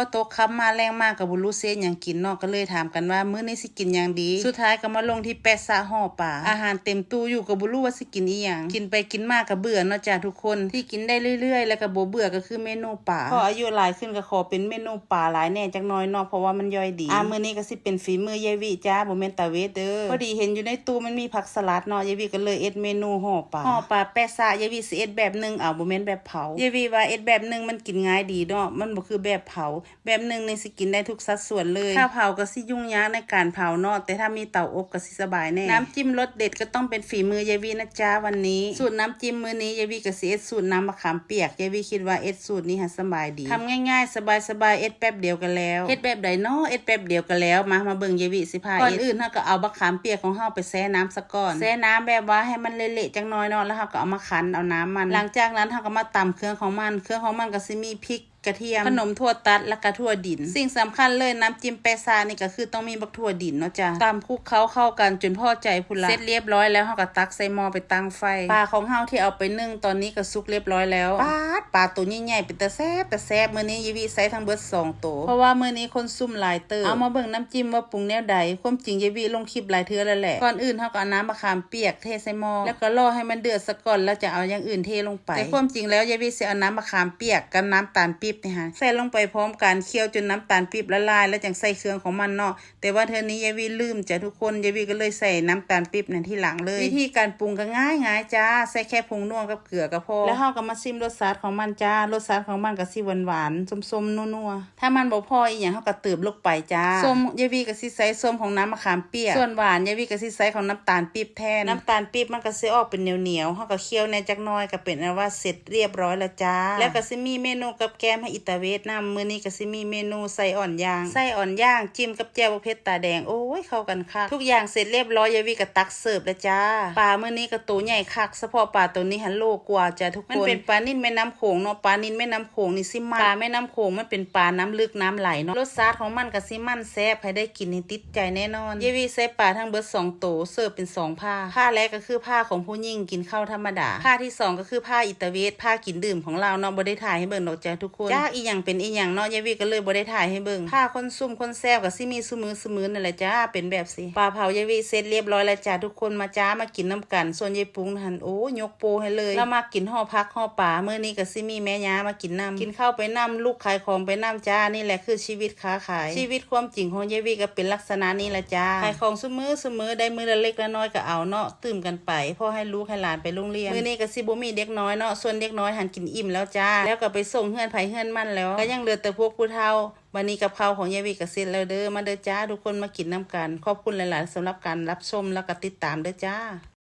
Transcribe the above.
พอโตะค้ำมาแรงมากกับบุรุษเซนอย่างกินเนาะก็เลยถามกันว่ามื้อนี้สิกินอย่างดี สุดท้ายก็มาลงที่แปะซะห่อป่า อาหารเต็มตู้อยู่กับบุรุษว่าสิกินอีหยังกินไปกินมากก็เบื่อเนาะจ้าทุกคนที่กินได้เรื่อย ๆ แล้วก็บ่เบื่อก็คือเมนูป่าพออายุหลายขึ้นก็ขอเป็นเมนูป่าหลายแน่จักหน้อยเนาะเพราะว่ามันย่อยดีอ่ามื้อนี้ก็สิเป็นฝีมือยายวิจ้าบ่แม่นตาเวทเด้อพอดีเห็นอยู่ในตู้มันมีผักสลัดเนาะยายวิก็เลยเอ็ดเมนูห่อป่าห่อป่าแปะซะยายวิสิเอ็ดแบบหนึงเอาบ่แม่นแบบเผายายวิว่าเอ็ดแบบหนึงมันกินง่ายดีเนาะมันบ่คือแบบเผาแบบหนึงนี่สิกินได้ทุกสัดส่วนเลยถ้าเผาก็สิยุ่งยากในการเผาเนาะแต่ถ้ามีเตาอบก็สิสบายแน่น้ำจิ้มรสเด็ดก็ต้องเป็นฝีมือยายวินะจ๊ะวันนี้ สูตรน้ำจิ้มมื้อนี้ยายวิก็สิเอ็ดสูตรน้ำมะขามเปียกยายวิคิดว่าเอ็ดสูตรนี้หาสบายดีทำง่ายๆ สบายๆเอ็ดแป๊บเดียวกันแล้วเอ็ดแบบใดเนาะเอ็ดแป๊บเดียวกันแล้วมามาเบิ่งยายวิสิพาก่อนอื่นเฮาก็เอามะขามเปียกของเฮาไปแช่น้ำซะก่อนแช่น้ำแบบว่าให้มันเละๆจังน้อยเนาะแล้วเฮาก็เอามาคั้นเอาน้ำมัน หลังจากนั้นเฮาก็มาตำเครื่องของมัน เครื่องของมันก็สิมีพริกก ระเทียมขนมถั่วตัดและกระถั่วดิน สิ่งสำคัญเลยน้ำจิ้มแปซานี่ก็คือต้องมีบักถั่วดินเนาะจ้ะตำคลุกเคล้าเข้ากันจนพอใจพุ่นละเสร็จเรียบร้อยแล้วเฮาก็ตักใส่หม้อไปตั้งไฟปลาของเฮาที่เอาไปนึ่งตอนนี้ก็สุกเรียบร้อยแล้วปาดปลาตัวใหญ่ๆเป็นตะแซ่บตะแซ่บมื้อนี้ยีวีใส่ทั้งเบิด2ตัวเพราะว่ามื้อนี้คนซุ่มหลายเติบเอามาเบิ่งน้ำจิ้มว่าปรุงแนวใดความจริงยีวีลงคลิปหลายเทื่อแล้วแหละก่อนอื่นเฮาก็เอาน้ำมะขามเปียกเทใส่หม้อแล้วก็รอให้มันเดือดซะก่อนแล้วจะเอาอย่างอื่นเทลงไปแต่ความจริงแล้วยีวีสิเอาน้ำมะขามเปียกกับน้ำตาลปี๊บนี่ฮะใส่ลงไปพร้อมกันเคี่ยวจนน้ำตาลปี๊บละลาย แล้วจังใส่เครื่องของมันเนาะแต่ว่าเทอนี้ยายวีลืมจ้ะทุกคนยายวีก็เลยใส่น้ำตาลปี๊บนั่นที่หลังเลย วิธีการปรุงก็ง่ายง่ายๆจ้าใส่แค่ผงนัวกับเกลือก็พอแล้วเฮาก็มาซิมรสชาติของมันจ้ารสชาติของมันก็สิหวานหวานๆส้มๆนัวๆถ้ามันบ่พออีหยังเฮาก็เติมลงไปจ้าส้มยายวีก็สิใส่ส้มของน้ำมะขามเปียกส่วนหวานยายวีก็สิใส่ของน้ำตาลปี๊บแทนน้ำตาลปี๊บมันก็สิออกเป็นเหนียวๆเฮาก็เคี่ยวในจักหน่อยก็เป็นอันว่าเสร็จเรียบร้อยแล้วจ้าแล้วก็สิมีเมนูกับแกมให้อิตาเวทนำมื้อนี้ก็สิมีเมนูใส่อ่อนย่างใส่อ่อนย่างจิ้มกับแจ่วเพชรตาแดงโอ้ยเข้ากันคักทุกอย่างเสร็จเรียบร้อยยายวีก็ตักเสิร์ฟแล้วจ้าปลามื้อนี้ก็ตัวใหญ่คักเฉพาะปลาตัวนี้หันโลกว่าจ้าทุกคนมันเป็นปลานิ่นแม่น้ำโขงเนาะปลานิ่นแม่น้ำโขงนี่สิมันปลาแม่น้ำโขงมันเป็นปลาน้ำลึกน้ำไหลเนาะรสชาติของมันก็สิมันแซ่บให้ได้กินนี่ติดใจแน่นอนยายวีใส่ปลาทั้งเบิดสองโตวเสิร์ฟเป็นสองผ้าผ้าแรกก็คือผ้าของผู้หญิงกินข้าวธรรมดาผ้าที่สองก็คือผ้าอิตาเวสผ้ากินดื่มของเราเนาะบ่ได้ถ่ายให้เบิ่งดอกจ้าทุกคนจ้าอีหยังเป็นอีหยังเนาะยายวีก็เลยบ่ได้ถ่ายให้เบิ่งผ้าคนซุ่มคนแซ่บก็สิมีซุมือซุมือนั่นแหละจ้าเป็นแบบสิปลาเผายายวีเสร็จเรียบร้อยแล้วจ้าทุกคนมาจ้ามากินน้ำกัน ส่วนยายปุ้งหันโอ้ยกโปให้เลยแล้วมากินห่อพักห่อป่าเมื้อนี้ก็สิมีแม่ย้ามากินน้ำกินข้าวไปน้ำลูกขายของไปน้ำจ้านี่แหละคือชีวิตค้าขาย ชีวิตความจริงของยายวีก็เป็นลักษณะนี้แหละจ้าขายของซุมือซุมือได้มือละเล็กละน้อยก็เอาเนาะตื่มกันไปพ่อให้ลูกให้หลานไปโรงเรียนมื้อนี้ก็สิบ่มีเด็กน้อยเนาะส่วนเด็กน้อยหันกินอิ่มแล้วจ้าแล้วก็ไปส่งเฮือนไผเฮือนมันแล้วก็ยังเหลือแต่พวกผู้เฒ่าวันนี้กับข้าวของยายวีก็เซนแล้วเด้อมาเด้อจ้าทุกคนมากินน้ำกัน ขอบคุณหลาย ๆสำหรับการรับชมแล้วก็ติดตามเด้อจ้า